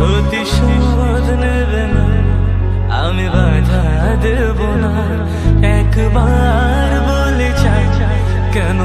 প্রতিশোধ নেবে না। আমি না। একবার বলে চাই কেন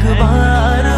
দেব না